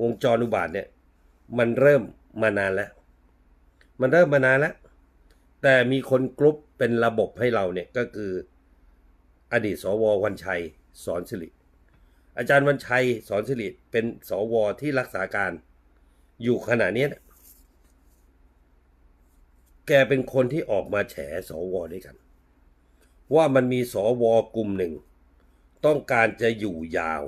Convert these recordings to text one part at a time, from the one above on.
วงจรอุบาทเนี่ยมันเริ่มมานานแล้ว มันเริ่มมานานแล้ว แต่มีคนกรุ๊ปเป็นระบบให้เราเนี่ยก็คืออดีตสววันชัยสอนสิริอาจารย์วันชัยสอนสิริเป็นสวที่รักษาการอยู่ขณะนี้นะแกเป็นคนที่ออกมาแฉสวด้วยกัน ว่ามันมีสวกลุ่มหนึ่ง ต้องการจะอยู่ยาว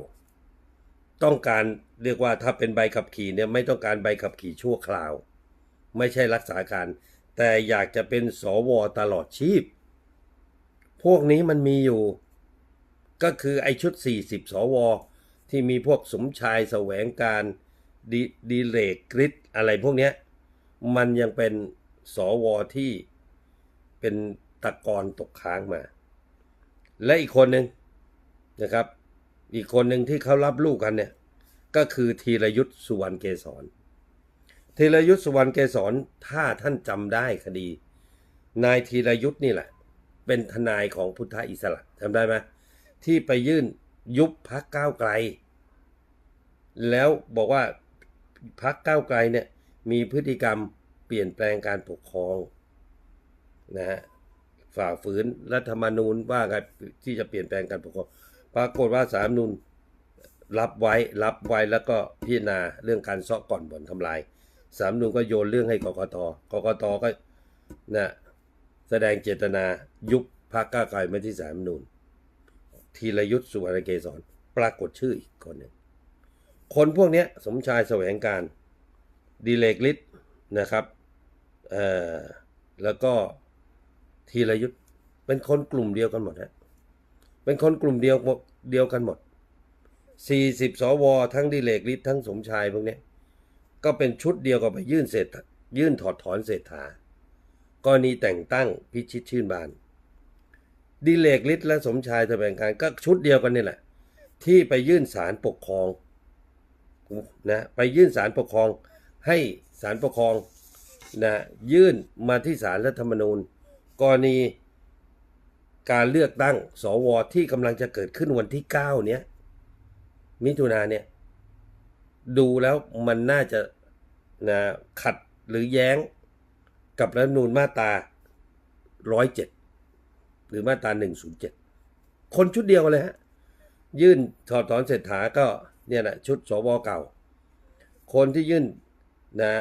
ต้องการเรียกว่าถ้าเป็นใบขับขี่เนี่ยไม่ต้องการใบขับขี่ชั่วคราว ไม่ใช่รักษาการ แต่อยากจะเป็นสวตลอดชีพ พวกนี้มันมีอยู่ ก็คือไอชุด 40 สว ที่มีพวกสมชายแสวงการดีดีเลกกริดอะไรพวกเนี้ยมันยังเป็นสวที่เป็นตะกอนตกค้างมา และอีกคนหนึ่งนะครับ อีกคนหนึ่งที่เขารับลูกกันเนี่ย ก็คือธีรยุทธ์สุวรรณเกษรธีรยุทธ์สุวรรณเกษรถ้าท่านจำได้คดี นายธีรยุทธ์นี่แหละ เป็นทนายของพุทธอิสระจำได้ไหมที่ไปยื่นยุบพักก้าวไกล แล้วบอกว่าพักก้าวไกลเนี่ยมีพฤติกรรมเปลี่ยนแปลงการปกครองนะฮะฝ่าฝืนรัฐธรรมนูญว่าไงที่จะเปลี่ยนแปลงการปกครอง ปรากฏว่าสามนุนรับไว้รับไว้แล้วก็พิจารณาเรื่องการเซาะก่อนบ่อนทำลายสามนุนก็โยนเรื่องให้กกตกกตก็นะแสดงเจตนายุบพรรคก้าวไกลมาที่สามนุนธีรยุทธ์สุวรรณเกษรปรากฏชื่ออีกคนหนึ่งคนพวกนี้สมชายแสวงการดีเลกฤทธิ์นะครับเอ่อแล้วก็ธีรยุทธ์เป็นคนกลุ่มเดียวกันหมดฮะ เป็นคนกลุ่มเดียวเดียวกันหมด 40 สว ทั้งดิเลกฤทธิ์ทั้งสมชายพวกนี้ก็เป็นชุดเดียวกับไปยื่นเศรษยื่นถอดถอนเศรษฐากรณีแต่งตั้งพิชิตชื่นบาน ดิเลกฤทธิ์และสมชายแสวงการก็ชุดเดียวกันนี่แหละ ที่ไปยื่นศาลปกครองนะไปยื่นศาลปกครองให้ศาลปกครองนะยื่นมาที่ศาลรัฐธรรมนูญ กรณี การเลือกตั้งสวที่กำลังจะเกิดขึ้นวันที่ 9 เนี้ยมิถุนาเนี่ย ดูแล้วมันน่าจะนะขัดหรือแย้งกับรัฐธรรมนูญมาตรา 107 หรือมาตรา 107 คนชุดเดียวเลยฮะ ยื่นถอดถอนเศรษฐาก็เนี่ยแหละชุดสวเก่า คนที่ยื่นนะ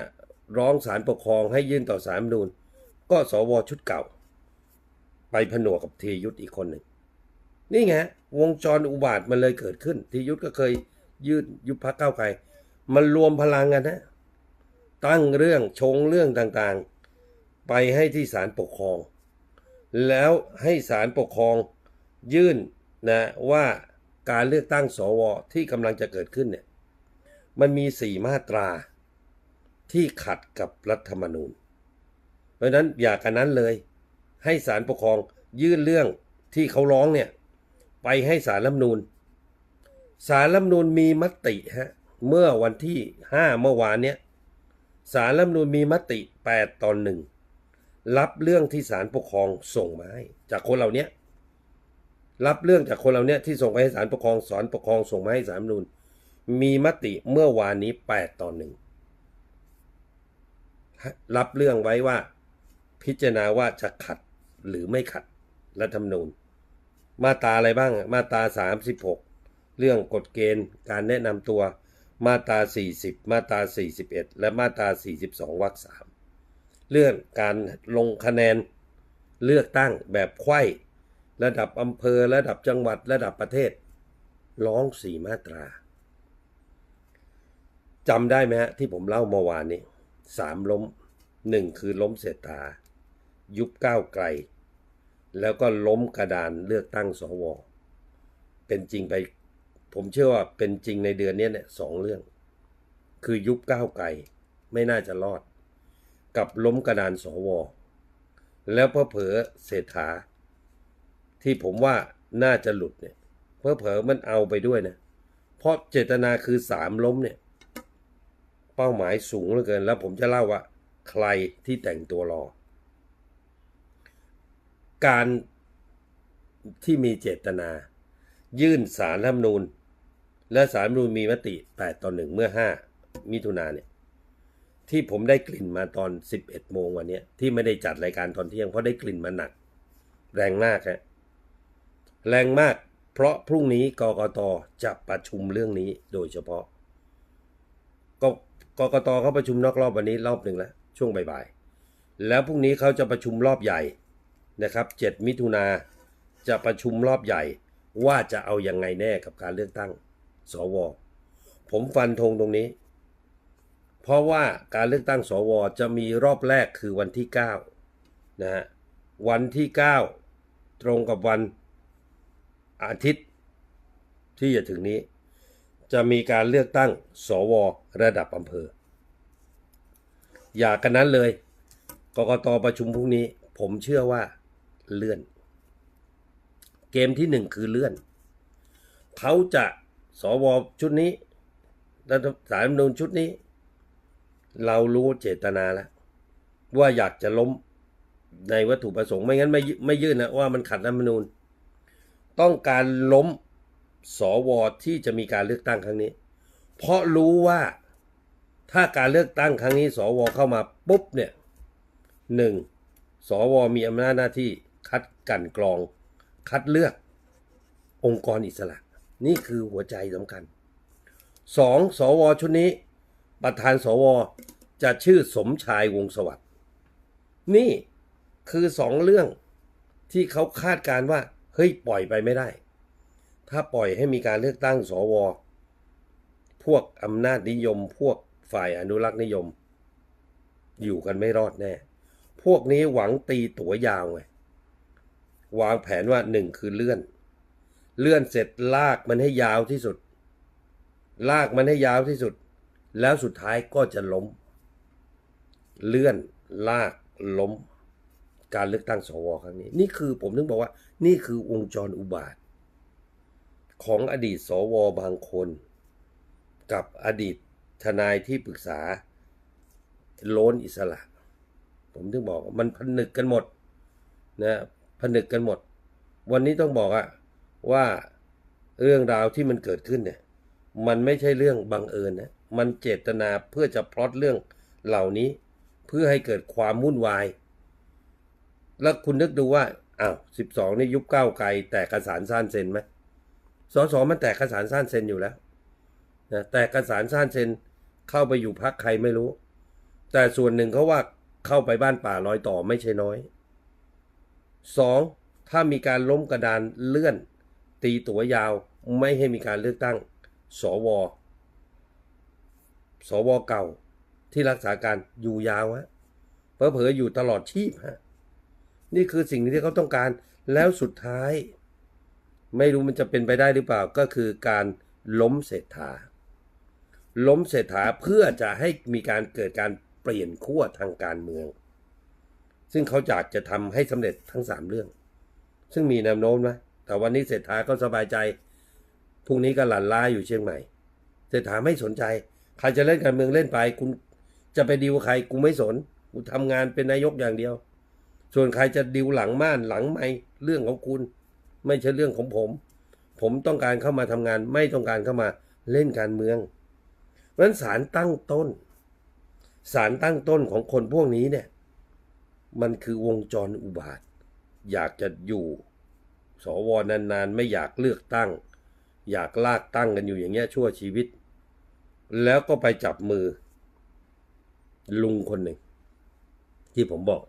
ร้องศาลปกครองให้ยื่นต่อศาลรัฐธรรมนูญก็สวชุดเก่า ไปผนวกกับทียุทธอีกคนหนึ่งนี่ไงวงจรอุบาทมันเลยเกิดขึ้น ทียุทธก็เคยยืดยุบพักเก้าไกลมันรวมพลังกันนะตั้งเรื่องชงเรื่องต่างๆ ไปให้ที่ศาลปกครอง แล้วให้ศาลปกครองยื่นนะว่าการเลือกตั้งสวที่กำลังจะเกิดขึ้นเนี่ยมันมีสี่มาตราที่ขัดกับรัฐธรรมนูญ เพราะนั้นอย่ากันนั้นเลย ให้ศาลปกครองยื่นเรื่องที่เขาร้องเนี่ย ไปให้ศาลรัฐธรรมนูญศาลรัฐธรรมนูญมีมติฮะเมื่อวันที่ 5 เมื่อวานเนี้ยศาลรัฐธรรมนูญมีมติ 8 ตอนหนึ่งรับเรื่องที่ศาลปกครองส่งมาให้จากคนเหล่านี้รับเรื่องจากคนเหล่านี้ที่ส่งไปให้ศาลปกครองสอนปกครองส่งมาให้ศาลรัฐธรรมนูญมีมติเมื่อวานนี้ 8 ตอนหนึ่งรับเรื่องไว้ว่า พิจารณาว่าจะขัด หรือไม่ขัดรัฐธรรมนูญ มาตราอะไรบ้าง มาตรา 36 เรื่องกฎเกณฑ์การแนะนำตัว มาตรา 40 มาตรา 41 และมาตรา 42 วรรคสามเรื่องการลงคะแนนเลือกตั้งแบบไข้ระดับอำเภอระดับจังหวัดระดับประเทศ ร้องสี่มาตราจำได้ไหมฮะที่ผมเล่าเมื่อวานนี้สามล้มหนึ่งคือล้มเศรษฐายุบก้าวไกล แล้วก็ล้มกระดานเลือกตั้งสว เป็นจริงไป ผมเชื่อว่าเป็นจริงในเดือนนี้เนี่ยสองเรื่อง คือยุบก้าวไกลไม่น่าจะรอด กับล้มกระดานสว แล้วเพอเผอเศรษฐา ที่ผมว่าน่าจะหลุดเนี่ยเพอเผอมันเอาไปด้วยนะ เพราะเจตนาคือสามล้มเนี่ย เป้าหมายสูงเหลือเกิน แล้วผมจะเล่าว่า ใครที่แต่งตัวรอ การที่มีเจตนา ยื่นสารรัฐมนูญ และสารรัฐมนูญมีมติ 8 ต่อ 1 เมื่อมิถุนาเนี่ย ที่ผมได้กลิ่นมาตอน 11 โมงวันนี้ที่ไม่ได้จัดรายการตอนเที่ยง เพราะได้กลิ่นมาหนัก แรงมากฮะแรงมาก เพราะพรุ่งนี้กกตจะประชุมเรื่องนี้โดยเฉพาะกกกตเขาประชุมนอกรอบวันนี้รอบหนึ่งแล้วช่วงบ่ายๆแล้วพรุ่งนี้เขาจะประชุมรอบใหญ่ นะครับ 7 มิถุนาจะประชุมรอบใหญ่ ว่าจะเอาอยัางไงแน่กับการเลือกตั้ง สว ผมฟันธงตรงนี้ เพราะว่าการเลือกตั้งสว จะมีรอบแรกคือวันที่ 9 นะฮะ วันที่ 9 ตรงกับวันอาทิตย์ที่จะถึงนี้ จะมีการเลือกตั้งสว ระดับอำเภอ อย่ากันนั้นเลยกกตประชุมพรุ่งนี้ ผมเชื่อว่า เลื่อน เกมที่หนึ่งคือเลื่อน เขาจะสวชุดนี้รัฐสารรัฐธรรมนูญชุดนี้ เรารู้เจตนาแล้ว ว่าอยากจะล้มในวัตถุประสงค์ไม่งั้นไม่ไม่ยื่นนะว่ามันขัดรัฐธรรมนูญ ต้องการล้มสวที่จะมีการเลือกตั้งครั้งนี้ เพราะรู้ว่าถ้าการเลือกตั้งครั้งนี้ สวเข้ามาปุ๊บเนี่ยหนึ่งสวมีอำนาจหน้าที่ คัดกันกรอง คัดเลือกองค์กรอิสระ นี่คือหัวใจสำคัญสองสวชุดนี้ ประธานสวจะชื่อสมชายวงสวัสด์นี่คือสองเรื่องที่เขาคาดการณ์ว่า เฮ้ยปล่อยไปไม่ได้ ถ้าปล่อยให้มีการเลือกตั้งสว พวกอำนาจนิยม พวกฝ่ายอนุรักษ์นิยม อยู่กันไม่รอดแน่ พวกนี้หวังตีตัวยาวไง วางแผนว่าหนึ่งคือเลื่อน เลื่อนเสร็จลากมันให้ยาวที่สุด ลากมันให้ยาวที่สุด แล้วสุดท้ายก็จะล้ม เลื่อนลากล้ม การเลือกตั้งสวครั้งนี้ นี่คือผมถึงบอกว่า นี่คือวงจรอุบาท ของอดีตสวบางคน กับอดีตทนายที่ปรึกษาโลนอิสระ ผมถึงบอกว่ามันผนึกกันหมดนะ นึกกันหมด วันนี้ต้องบอกอะว่าเรื่องราวที่มันเกิดขึ้นเนี่ย มันไม่ใช่เรื่องบังเอิญนะมันเจตนาเพื่อจะพลอตเรื่องเหล่านี้ เพื่อให้เกิดความวุ่นวาย แล้วคุณนึกดูว่าอ้าวสิบสองนี่ยุบก้าวไกลแตกกระสานซ่านเซนไหมสสมันแตกกระสานซ่านเซนอยู่แล้วนะแตกกระสานซ่านเซนเข้าไปอยู่พักใครไม่รู้ แต่ส่วนหนึ่งเขาว่าเข้าไปบ้านป่าลอยต่อไม่ใช่น้อย สองถ้ามีการล้มกระดานเลื่อน ตีตัวยาวไม่ให้มีการเลือกตั้ง สว สวเก่าที่รักษาการอยู่ยาวฮะเผลอๆอยู่ตลอดชีพฮะนี่คือสิ่งที่เขาต้องการแล้วสุดท้าย ไม่รู้มันจะเป็นไปได้หรือเปล่าก็คือการล้มเศรษฐา ล้มเศรษฐาเพื่อจะให้มีการเกิดการเปลี่ยนขั้วทางการเมือง ซึ่งเขาอยากจะทำให้สำเร็จทั้งสามเรื่อง ซึ่งมีแนวโน้มนะ แต่วันนี้เศรษฐาก็สบายใจ พรุ่งนี้ก็หลั่นล้าอยู่เชียงใหม่ เศรษฐาไม่สนใจ ใครจะเล่นการเมืองเล่นไป คุณจะไปดิวใครกูไม่สน กูทำงานเป็นนายกอย่างเดียว ส่วนใครจะดิวหลังม่านหลังไม่เรื่องของคุณ ไม่ใช่เรื่องของผม ผมต้องการเข้ามาทำงาน ไม่ต้องการเข้ามาเล่นการเมืองเพราะฉะนั้นสารตั้งต้น สารตั้งต้นของคนพวกนี้เนี่ย มันคือวงจรอุบาท อยากจะอยู่สวนานๆ ไม่อยากเลือกตั้ง อยากลากตั้งกันอยู่อย่างเงี้ยชั่วชีวิต แล้วก็ไปจับมือ ลุงคนหนึ่ง ที่ผมบอก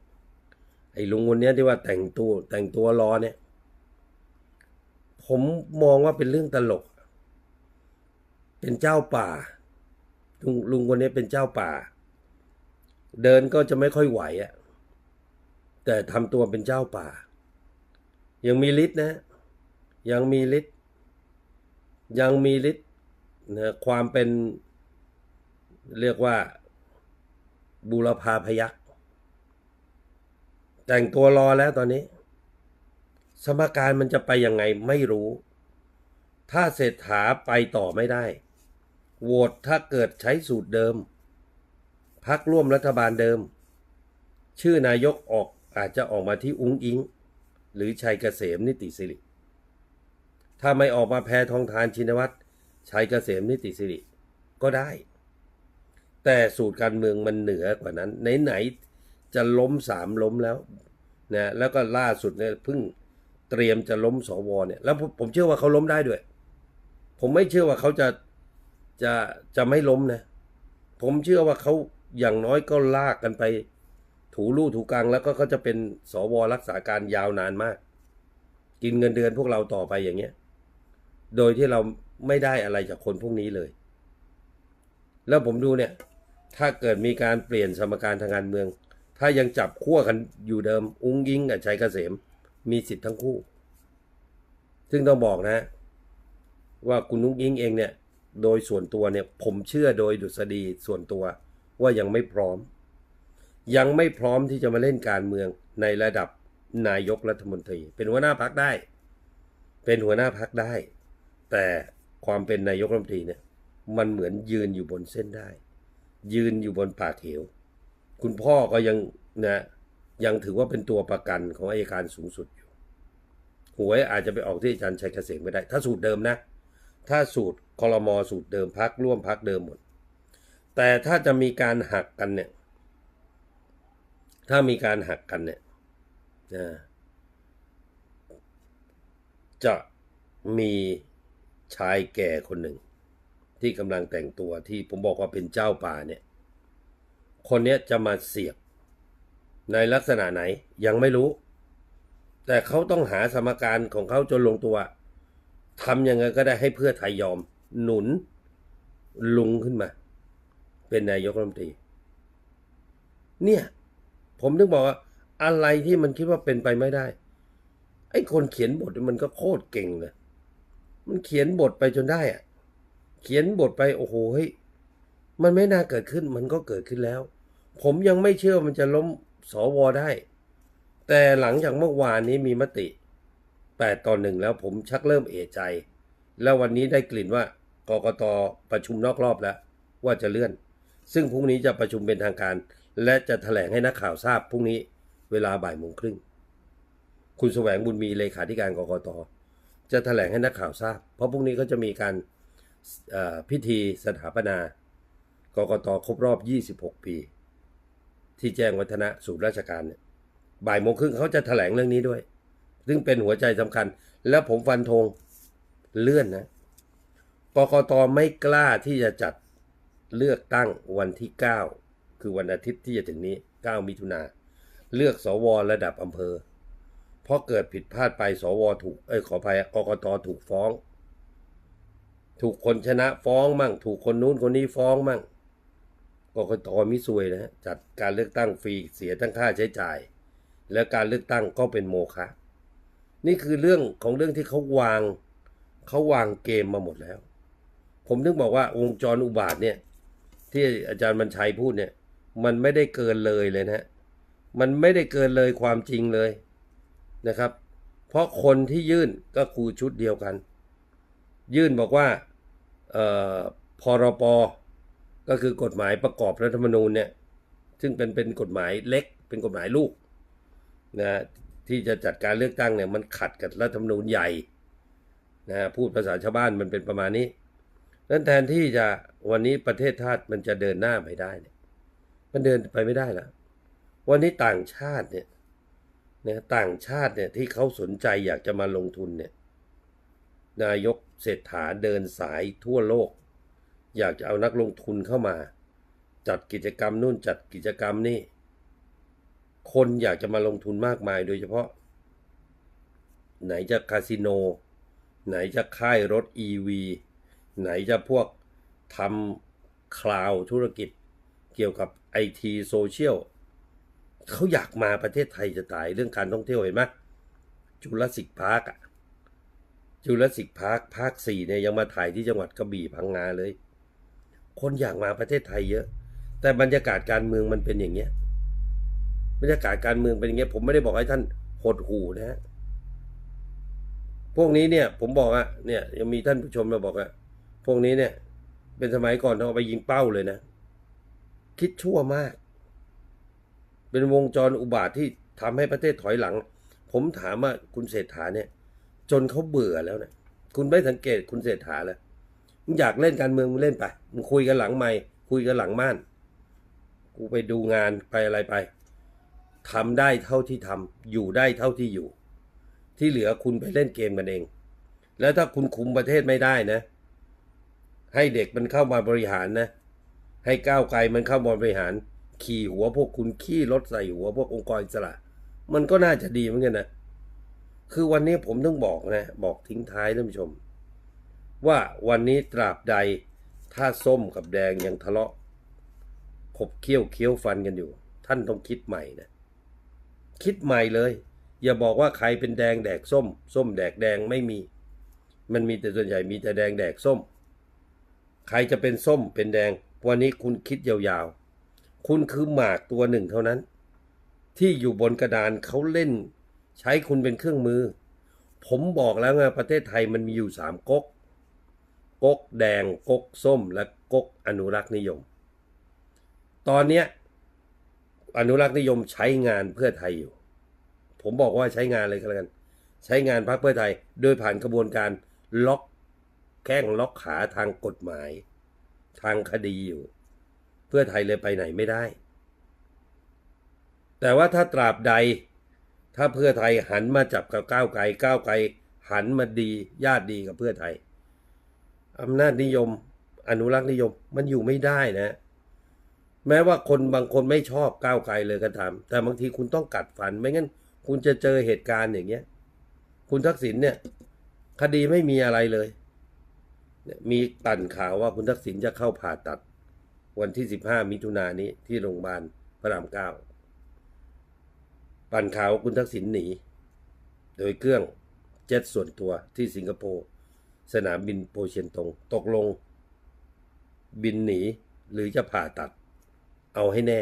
ไอ้ลุงคนนี้ที่ว่าแต่งตัวแต่งตัวรอเนี่ย ผมมองว่าเป็นเรื่องตลก เป็นเจ้าป่า ลุงลุงคนนี้เป็นเจ้าป่า เดินก็จะไม่ค่อยไหวอะ แต่ทำตัวเป็นเจ้าป่า ยังมีฤทธิ์นะ ยังมีฤทธิ์ยังมีฤทธิ์นะความเป็นเรียกว่าบูรพาพยักษ์แต่งตัวรอแล้วตอนนี้ สมการมันจะไปยังไงไม่รู้ ถ้าเศรษฐาไปต่อไม่ได้โหวตถ้าเกิดใช้สูตรเดิมพักร่วมรัฐบาลเดิม ชื่อนายกออก อาจจะออกมาที่อุ้งอิง หรือชัยเกษมนิติสิริ ถ้าไม่ออกมาแพ้ทองทานชินวัตรชัยเกษมนิติสิริก็ได้ แต่สูตรการเมืองมันเหนือกว่านั้น ไหนๆจะล้มสามล้มแล้วนะแล้วก็ล่าสุดเนี่ยเพิ่งเตรียมจะล้มสวเนี่ย แล้วผมผมเชื่อว่าเขาล้มได้ด้วย ผมไม่เชื่อว่าเขาจะจะจะไม่ล้มนะ ผมเชื่อว่าเขาอย่างน้อยก็ลากกันไป ถูลู่ถูกลางแล้วก็เขาจะเป็นสวรักษาการยาวนานมาก กินเงินเดือนพวกเราต่อไปอย่างเงี้ย โดยที่เราไม่ได้อะไรจากคนพวกนี้เลย แล้วผมดูเนี่ย ถ้าเกิดมีการเปลี่ยนสมการทางการเมือง ถ้ายังจับขั้วกันอยู่เดิม อุ้งยิงกับชัยเกษม มีสิทธิ์ทั้งคู่ ซึ่งต้องบอกนะ ว่าคุณนุ้งยิงเองเนี่ย โดยส่วนตัวเนี่ย ผมเชื่อโดยดุษฎีส่วนตัวว่ายังไม่พร้อม ยังไม่พร้อมที่จะมาเล่นการเมืองในระดับนายกรัฐมนตรี เป็นหัวหน้าพักได้ เป็นหัวหน้าพักได้ แต่ความเป็นนายกรัฐมนตรีเนี่ยมันเหมือนยืนอยู่บนเส้นได้ ยืนอยู่บนปากเหว คุณพ่อก็ยังนะยังถือว่าเป็นตัวประกันของอายการสูงสุดอยู่หวยอาจจะไปออกที่อาจารย์ชัยเกษมไม่ได้ ถ้าสูตรเดิมนะ ถ้าสูตรคอรมอสูตรเดิมพักร่วมพักเดิมหมด แต่ถ้าจะมีการหักกันเนี่ย ถ้ามีการหักกันเนี่ยจะมีชายแก่คนหนึ่ง ที่กำลังแต่งตัวที่ผมบอกว่าเป็นเจ้าป่าเนี่ย คนเนี้ยจะมาเสียบ ในลักษณะไหนยังไม่รู้ แต่เขาต้องหาสมการของเขาจนลงตัวทำยังไงก็ได้ให้เพื่อไทยยอม หนุน ลุงขึ้นมา เป็นนายกรัฐมนตรีเนี่ย ผมถึงบอกว่าอะไรที่มันคิดว่าเป็นไปไม่ได้ ไอ้คนเขียนบทมันก็โคตรเก่งเลย มันเขียนบทไปจนได้อะเขียนบทไปโอ้โหเฮ้ยมันไม่น่าเกิดขึ้นมันก็เกิดขึ้นแล้ว ผมยังไม่เชื่อมันจะล้มสวได้ แต่หลังจากเมื่อวานนี้มีมติแปดต่อหนึ่งแล้วผมชักเริ่มเอะใจ แล้ววันนี้ได้กลิ่นว่ากกตประชุมนอกรอบแล้ว ว่าจะเลื่อน ซึ่งพรุ่งนี้จะประชุมเป็นทางการ และจะแถลงให้นักข่าวทราบพรุ่งนี้เวลาบ่ายโมงครึ่ง คุณแสวงบุญมีเลขาธิการกรกตจะแถลงให้นักข่าวทราบ เพราะพรุ่งนี้ก็จะมีการพิธีสถาปนากรกตครบรอบ 26 ปี ที่แจ้งวัฒนะศูนย์ราชการเนี่ยบ่ายโมงครึ่งเขาจะแถลงเรื่องนี้ด้วย ซึ่งเป็นหัวใจสำคัญ แล้วผมฟันธงเลื่อนนะกกตไม่กล้าที่จะจัดเลือกตั้งวันที่ 9 คือวันอาทิตย์ที่จะถึงนี้ 9 มิถุนาเลือกสวระดับอำเภอ เพราะเกิดผิดพลาดไปสวถูก เอ้ยขออภัยกกตถูกฟ้อง ถูกคนชนะฟ้องมั่ง ถูกคนนู้นคนนี้ฟ้องมั่งกกตมิซวยนะจัดการเลือกตั้งฟรีเสียทั้งค่าใช้จ่าย และการเลือกตั้งก็เป็นโมฆะนี่คือเรื่องของเรื่องที่เขาวางเขาวางเกมมาหมดแล้ว ผมถึงบอกว่าวงจรอุบาทเนี่ย ที่อาจารย์บรรชัยพูดเนี่ย มันไม่ได้เกินเลยเลยนะฮะมันไม่ได้เกินเลยความจริงเลยนะครับ เพราะคนที่ยื่นก็คือชุดเดียวกัน ยื่นบอกว่าพรปก็คือกฎหมายประกอบรัฐธรรมนูญเนี่ยซึ่งเป็นเป็นกฎหมายเล็ก เป็นกฎหมายลูกนะที่จะจัดการเลือกตั้งเนี่ยมันขัดกับรัฐธรรมนูญใหญ่นะพูดภาษาชาวบ้านมันเป็นประมาณนี้นั้นแทนที่จะวันนี้ประเทศชาติมันจะเดินหน้าไปได้เนี่ย มันเดินไปไม่ได้แล้ววันนี้ต่างชาติเนี่ยนะต่างชาติเนี่ยที่เขาสนใจอยากจะมาลงทุนเนี่ยนายกเศรษฐาเดินสายทั่วโลก อยากจะเอานักลงทุนเข้ามา จัดกิจกรรมนู่นจัดกิจกรรมนี่ คนอยากจะมาลงทุนมากมายโดยเฉพาะ ไหนจะคาสิโน ไหนจะค่ายรถ EV ไหนจะพวกทำคลาวธุรกิจ เกี่ยวกับไอทีโซเชียลเขาอยากมาประเทศไทยจะตายเรื่องการท่องเที่ยวเห็นไหมจุลศิกพาร์คอะจุลศิกพาร์คภาคสี่เนี่ยยังมาถ่ายที่จังหวัดกระบี่พังงาเลย คนอยากมาประเทศไทยเยอะ แต่บรรยากาศการเมืองมันเป็นอย่างเงี้ยบรรยากาศการเมืองเป็นอย่างเงี้ย ผมไม่ได้บอกให้ท่านหดหูนะฮะพวกนี้เนี่ยผมบอกอะเนี่ยยังมีท่านผู้ชมมาบอกอะพวกนี้เนี่ย เป็นสมัยก่อนเอาไปยิงเป้าเลยนะ คิดชั่วมาก เป็นวงจรอุบาทที่ทำให้ประเทศถอยหลัง ผมถามว่าคุณเศรษฐาเนี่ย จนเขาเบื่อแล้วนะคุณไม่สังเกตคุณเศรษฐาแล้วมึงอยากเล่นการเมืองมึงเล่นไปมึงคุยกันหลังไม่คุยกันหลังม่าน กูไปดูงานไปอะไรไปทำได้เท่าที่ทำอยู่ได้เท่าที่อยู่ ที่เหลือคุณไปเล่นเกมกันเอง แล้วถ้าคุณคุมประเทศไม่ได้นะ ให้เด็กมันเข้ามาบริหารนะ ให้ก้าวไกลมันเข้ามาบริหาร ขี่หัวพวกคุณขี้รถใส่หัวพวกองค์กรอิสระ มันก็น่าจะดีเหมือนกันนะ คือวันนี้ผมต้องบอกนะ บอกทิ้งท้ายท่านผู้ชม ว่าวันนี้ตราบใดถ้าส้มกับแดงยังทะเลาะขบเคี้ยวเคี้ยวฟันกันอยู่ ท่านต้องคิดใหม่นะ คิดใหม่เลย อย่าบอกว่าใครเป็นแดงแดกส้ม ส้มแดกแดงไม่มี มันมีแต่ส่วนใหญ่มีแต่แดงแดกส้ม ใครจะเป็นส้มเป็นแดง วันนี้คุณคิดยาวๆ คุณคือหมากตัวหนึ่งเท่านั้น ที่อยู่บนกระดานเขาเล่น ใช้คุณเป็นเครื่องมือ ผมบอกแล้วไงประเทศไทยมันมีอยู่สามก๊กก๊กแดงก๊กส้ม และก๊กอนุรักษ์นิยม ตอนเนี้ยอนุรักษ์นิยมใช้งานเพื่อไทยอยู่ ผมบอกว่าใช้งานเลยก็แล้วกัน ใช้งานพรรคเพื่อไทย โดยผ่านกระบวนการล็อกแข้งล็อกขาทางกฎหมาย ทางคดีอยู่ เพื่อไทยเลยไปไหนไม่ได้ แต่ว่าถ้าตราบใด ถ้าเพื่อไทยหันมาจับกับก้าวไกลก้าวไกลหันมาดีญาติดีกับเพื่อไทยอำนาจนิยม อนุรักษ์นิยมมันอยู่ไม่ได้นะ แม้ว่าคนบางคนไม่ชอบก้าวไกลเลยก็ตามแต่บางทีคุณต้องกัดฟันไม่งั้น คุณจะเจอเหตุการณ์อย่างเงี้ย คุณทักษิณเนี่ย คดีไม่มีอะไรเลยเนี่ย มีปั่นข่าวว่าคุณทักษิณจะเข้าผ่าตัด วันที่ 15 มิถุนายนนี้ที่โรงพยาบาลพระรามเก้าปั่นข่าวว่าคุณทักษิณหนี โดยเครื่องเจ็ตส่วนตัวที่สิงคโปร์สนามบินโปเชียนตง ตกลง บินหนีหรือจะผ่าตัด เอาให้แน่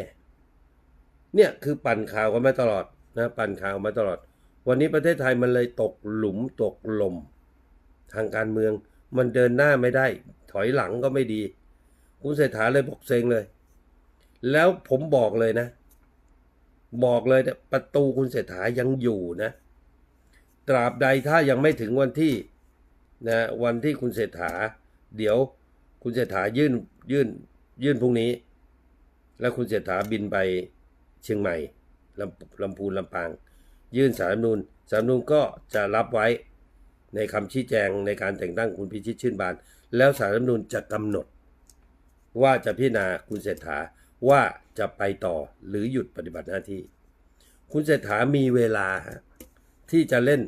เนี่ยคือปั่นข่าวกันมาตลอดนะปั่นข่าวมาตลอด วันนี้ประเทศไทยมันเลยตกหลุมตกลม ทางการเมือง มันเดินหน้าไม่ได้ ถอยหลังก็ไม่ดี คุณเศรษฐาเลยบอกเซ็งเลย แล้วผมบอกเลยนะ บอกเลยประตูคุณเศรษฐายังอยู่นะ ตราบใดถ้ายังไม่ถึงวันที่นะวันที่คุณเศรษฐา เดี๋ยวคุณเศรษฐายื่นยื่นยื่นพรุ่งนี้ แล้วคุณเศรษฐาบินไปเชียงใหม่ลำลำพูนลำปาง ยื่นสารนูญสารนูญก็จะรับไว้ ในคำชี้แจงในการแต่งตั้งคุณพิชิตชื่นบาน แล้วสารรัฐมนูญจะกำหนด ว่าจะพิจารณาคุณเศรษฐาว่าจะไปต่อหรือหยุดปฏิบัติหน้าที่ คุณเศรษฐามีเวลาฮะที่จะเล่น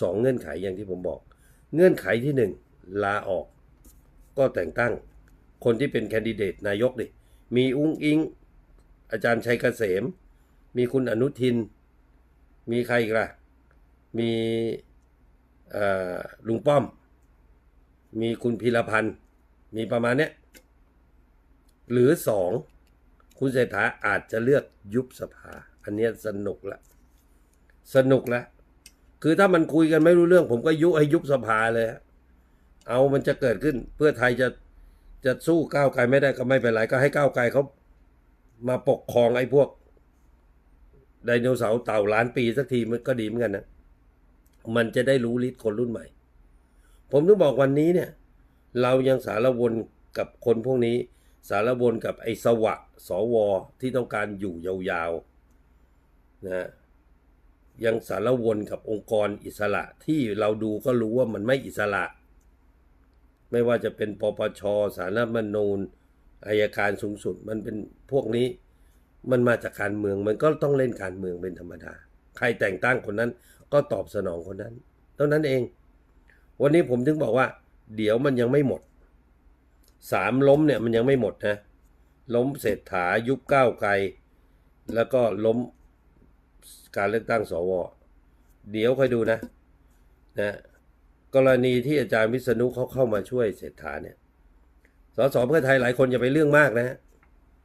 สองเงื่อนไขอย่างที่ผมบอก เงื่อนไขที่หนึ่งลาออก ก็แต่งตั้ง คนที่เป็นแคนดิเดตนายกดิมีอุ้งอิง อาจารย์ชัยเกษม มีคุณอนุทิน มีใครอีกล่ะ มี ลุงป้อม มีคุณพีรพันธ์ มีประมาณเนี้ย หรือสองคุณเศรษฐาอาจจะเลือกยุบสภา อันนี้สนุกละ สนุกละ คือถ้ามันคุยกันไม่รู้เรื่อง ผมก็ยุให้ยุบสภาเลย เอามันจะเกิดขึ้น เพื่อไทยจะจะสู้ก้าวไกลไม่ได้ก็ไม่เป็นไร ก็ให้ก้าวไกลเขามาปกครองไอ้พวกไดโนเสาร์เต่าล้านปีสักทีมันก็ดีเหมือนกันนะ มันจะได้รู้ฤทธิ์คนรุ่นใหม่ ผมถึงบอกวันนี้เนี่ย เรายังสารวนกับคนพวกนี้ สารวนกับไอ้สวะสวที่ต้องการอยู่ยาวๆนะยังสารวนกับองค์กรอิสระที่เราดูก็รู้ว่ามันไม่อิสระ ไม่ว่าจะเป็นปปชสารรัฐธรรมนูญอายการสูงสุดมันเป็นพวกนี้ มันมาจากการเมืองมันก็ต้องเล่นการเมืองเป็นธรรมดา ใครแต่งตั้งคนนั้น ก็ตอบสนองคนนั้น เท่านั้นเอง วันนี้ผมถึงบอกว่า เดี๋ยวมันยังไม่หมดสามล้มเนี่ยมันยังไม่หมดนะ ล้มเศรษฐายุบก้าวไกล แล้วก็ล้มการเลือกตั้งสว เดี๋ยวค่อยดูนะนะกรณีที่อาจารย์วิษณุเขาเข้ามาช่วยเศรษฐาเนี่ยสสเพื่อไทยหลายคนอย่าไปเรื่องมากนะ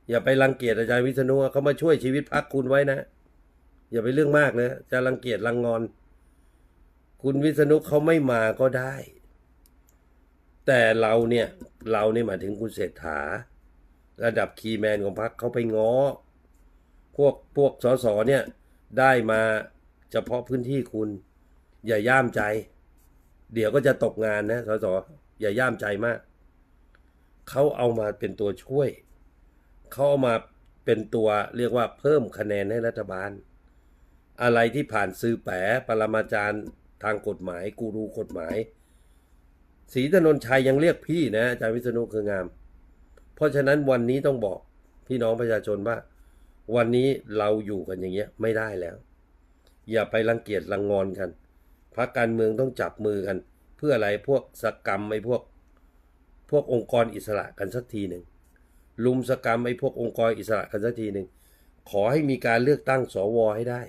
อย่าไปรังเกียจอาจารย์วิษณุเขามาช่วยชีวิตพรรคคุณไว้นะ อย่าไปเรื่องมากนะ จะรังเกียจรังงอน คุณวิษณุเขาไม่มาก็ได้ แต่เราเนี่ย เราเนี่ยหมายถึงคุณเศรษฐา ระดับคีแมนของพรรคเขาไปง้อ พวกพวกสสเนี่ย ได้มาเฉพาะพื้นที่คุณ อย่าย่ามใจ เดี๋ยวก็จะตกงานนะสสอย่าย่ามใจมากเขาเอามาเป็นตัวช่วย เขาเอามาเป็นตัวเรียกว่าเพิ่มคะแนนให้รัฐบาล อะไรที่ผ่านซื้อแปะปรมาจารย์ทางกฎหมาย กูรูกฎหมายศรีถนนชัยยังเรียกพี่นะอาจารย์วิษณุคืองาม เพราะฉะนั้นวันนี้ต้องบอกพี่น้องประชาชนว่า วันนี้เราอยู่กันอย่างเงี้ยไม่ได้แล้ว อย่าไปรังเกียจรังงอนกันพรรคการเมืองต้องจับมือกัน เพื่ออะไรพวกสกรรมไอ้พวก พวกองค์กรอิสระกันสักทีหนึ่งลุมสกรรมไอ้พวกองค์กรอิสระกันสักทีหนึ่งขอให้มีการเลือกตั้งสวให้ได้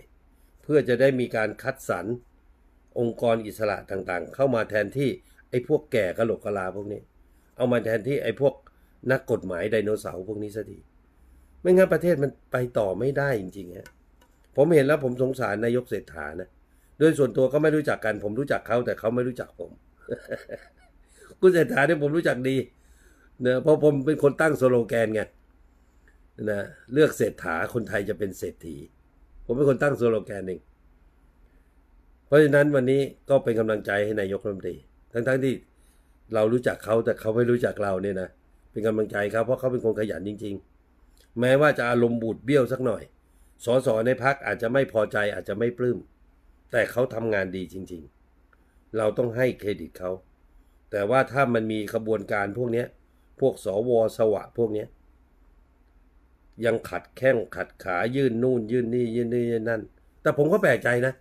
เพื่อจะได้มีการคัดสรรองค์กรอิสระต่างๆ เข้ามาแทนที่ไอ้พวกแก่กะโหลกกะลาพวกนี้ เอามาแทนที่ไอ้พวกนักกฎหมายไดโนเสาร์พวกนี้ซะทีไม่งั้นประเทศมันไปต่อไม่ได้จริงๆฮะผมเห็นแล้วผมสงสารนายกเศรษฐานะโดยส่วนตัวก็ไม่รู้จักกัน ผมรู้จักเขาแต่เขาไม่รู้จักผมคุณเศรษฐาเนี่ยผมรู้จักดีเนะเพราะผมเป็นคนตั้งสโลแกนไงนะเลือกเศรษฐาคนไทยจะเป็นเศรษฐี ผมเป็นคนตั้งสโลแกนเอง เพราะฉะนั้นวันนี้ก็เป็นกำลังใจให้นายกรัฐมนตรี ทั้งๆที่เรารู้จักเขาแต่เขาไม่รู้จักเราเนี่ยนะ เป็นกำลังใจครับเพราะเขาเป็นคนขยันจริง ๆ แม้ว่าจะอารมณ์บูดเบี้ยวสักหน่อย สสในพักอาจจะไม่พอใจอาจจะไม่ปลื้ม แต่เขาทำงานดีจริง ๆ เราต้องให้เครดิตเขา แต่ว่าถ้ามันมีขบวนการพวกเนี้ยพวกสวสวะพวกเนี้ ยังขัดแข้งขัดขายื่นนู่น ยื่นนี่ยื่นนี่ยื่นนั่น แต่ผมก็แปลกใจนะ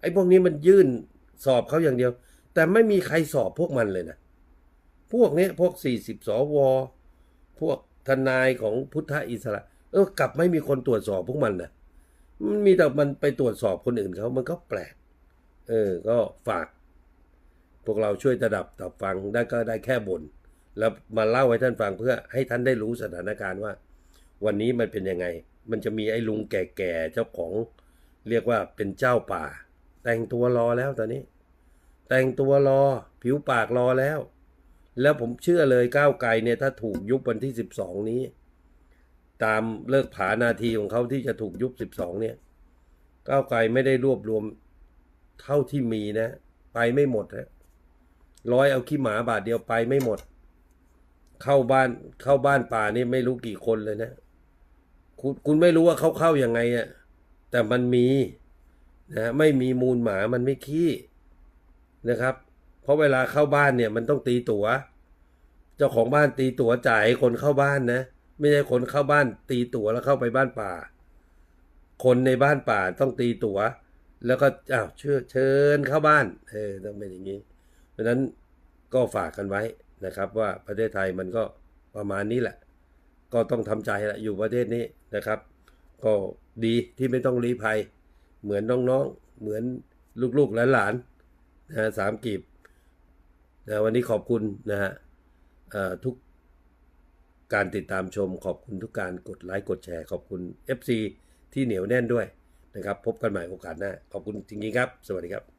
ไอ้พวกนี้มันยื่นสอบเขาอย่างเดียว แต่ไม่มีใครสอบพวกมันเลยนะ พวกนี้พวกสี่สิบสว พวกทนายของพุทธอิสระ เออกลับไม่มีคนตรวจสอบพวกมันนะมันมีแต่มันไปตรวจสอบคนอื่นเขามันก็แปลก เออ ก็ฝาก พวกเราช่วยระดับตับฟังได้ก็ได้แค่บน่นแล้วมาเล่าให้ท่านฟังเพื่อให้ท่านได้รู้สถานการณ์ว่า วันนี้มันเป็นยังไง มันจะมีไอ้ลุงแก่ๆเจ้าของ เรียกว่าเป็นเจ้าป่า แต่งตัวรอแล้วตอนนี้ แต่งตัวรอ ผิวปากรอแล้ว แล้วผมเชื่อเลยก้าวไกลเนี่ยถ้าถูกยุบวันที่สิบสองนี้ ตามเลิกผานาทีของเขาที่จะถูกยุบสิบสองเนี่ยก้าวไกลไม่ได้รวบรวมเท่าที่มีนะ ไปไม่หมดฮะร้อยเอาขี้หมาบาทเดียวไปไม่หมด เข้าบ้านเข้าบ้านป่านี่ไม่รู้กี่คนเลยนะ คุณคุณไม่รู้ว่าเขาเข้ายังไงอะแต่มันมีนะไม่มีมูลหมามันไม่ขี้นะครับ เพราะเวลาเข้าบ้านเนี่ยมันต้องตีตัว๋ว เจ้าของบ้านตีตั๋วจ่ายคนเข้าบ้านนะ ไม่ใช่คนเข้าบ้าน ตีตั๋วแล้วเข้าไปบ้านป่า คนในบ้านป่าต้องตีตั๋ว แล้วก็อ้าวเชิญเชิญเข้าบ้านเออต้องเป็นอย่างนี้ เพราะฉะนั้นก็ฝากกันไว้นะครับว่าประเทศไทยมันก็ประมาณนี้แหละ ก็ต้องทำใจละอยู่ประเทศนี้นะครับ ก็ดีที่ไม่ต้องรีภัย เหมือนน้องๆ เหมือนลูกๆหลานๆนะสามกีบนะวันนี้ขอบคุณนะฮะทุกการติดตามชมขอบคุณทุกการกดไลค์กดแชร์ ขอบคุณ FC ที่เหนียวแน่นด้วยนะครับ พบกันใหม่โอกาสหน้าขอบคุณจริงๆครับ สวัสดีครับ